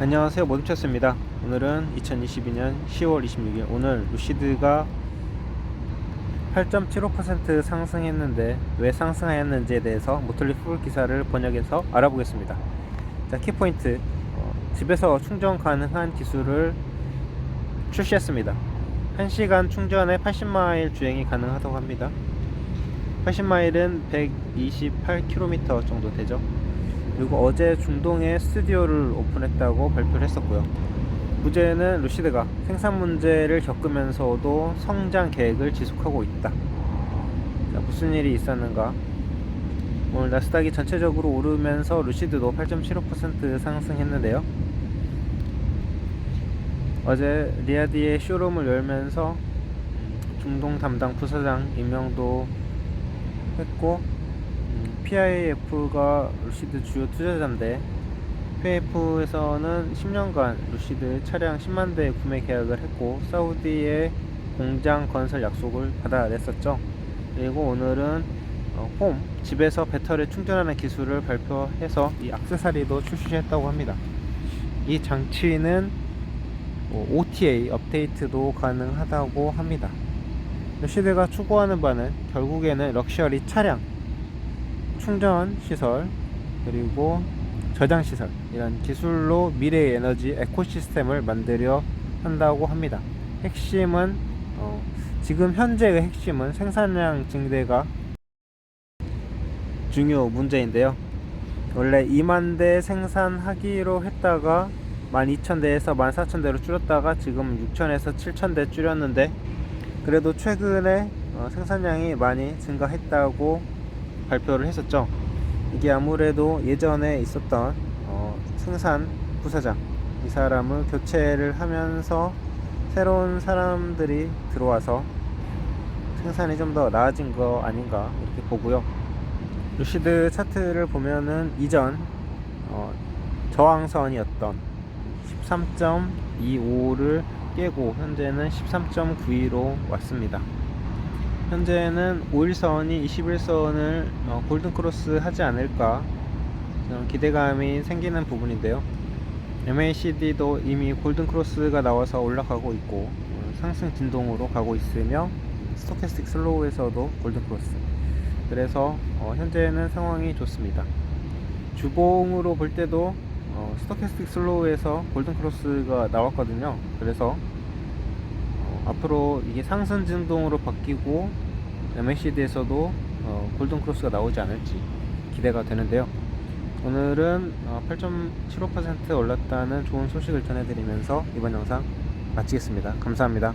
안녕하세요. 모둠체스입니다. 오늘은 2022년 10월 26일. 오늘 루시드가 8.75% 상승했는데 왜 상승하였는지에 대해서 모틀리 풀 기사를 번역해서 알아보겠습니다. 자 키포인트. 어, 집에서 충전 가능한 기술을 출시했습니다. 1시간 충전에 80마일 주행이 가능하다고 합니다. 80마일은 128km 정도 되죠 그리고 어제 중동에 스튜디오를 오픈했다고 발표를 했었고요. 부제는 루시드가 생산 문제를 겪으면서도 성장 계획을 지속하고 있다. 자, 무슨 일이 있었는가? 오늘 나스닥이 전체적으로 오르면서 루시드도 8.75% 상승했는데요. 어제 리아디의 쇼룸을 열면서 중동 담당 부사장 임명도 했고 음, PIF가 루시드 주요 투자자인데 PIF에서는 10년간 루시드 차량 10만 대 구매 계약을 했고 사우디의 공장 건설 약속을 받아냈었죠. 그리고 오늘은 어, 홈 집에서 배터리 충전하는 기술을 발표해서 이 액세서리도 출시했다고 합니다. 이 장치는 뭐 OTA 업데이트도 가능하다고 합니다. 루시드가 추구하는 바는 결국에는 럭셔리 차량 충전 시설 그리고 저장 시설 이런 기술로 미래의 에너지 에코시스템을 만들려 한다고 합니다. 핵심은 어, 지금 현재의 핵심은 생산량 증대가 중요 문제인데요. 원래 2만 대 생산하기로 했다가 12,000대에서 14,000대로 줄였다가 지금 6,000에서 7,000대 줄였는데 그래도 최근에 어, 생산량이 많이 증가했다고 발표를 했었죠. 이게 아무래도 예전에 있었던 어, 생산 부사장 이 사람을 교체를 하면서 새로운 사람들이 들어와서 생산이 좀 더 나아진 거 아닌가 이렇게 보고요. 루시드 차트를 보면은 이전 어, 저항선이었던 13.25를 깨고 현재는 13.92로 왔습니다. 현재는 5일선이 21선을 어, 골든크로스 하지 않을까 기대감이 생기는 부분인데요. MACD도 이미 골든크로스가 나와서 올라가고 있고 어, 상승 진동으로 가고 있으며 스토캐스틱 슬로우에서도 골든크로스 그래서 어, 현재는 상황이 좋습니다. 주봉으로 볼 때도 어, 스토캐스틱 슬로우에서 골든크로스가 나왔거든요. 그래서 어, 앞으로 이게 상승 진동으로 바뀌고 MACD에서도 어, 골든 크로스가 나오지 않을지 기대가 되는데요. 오늘은 어, 8.75% 올랐다는 좋은 소식을 전해드리면서 이번 영상 마치겠습니다. 감사합니다.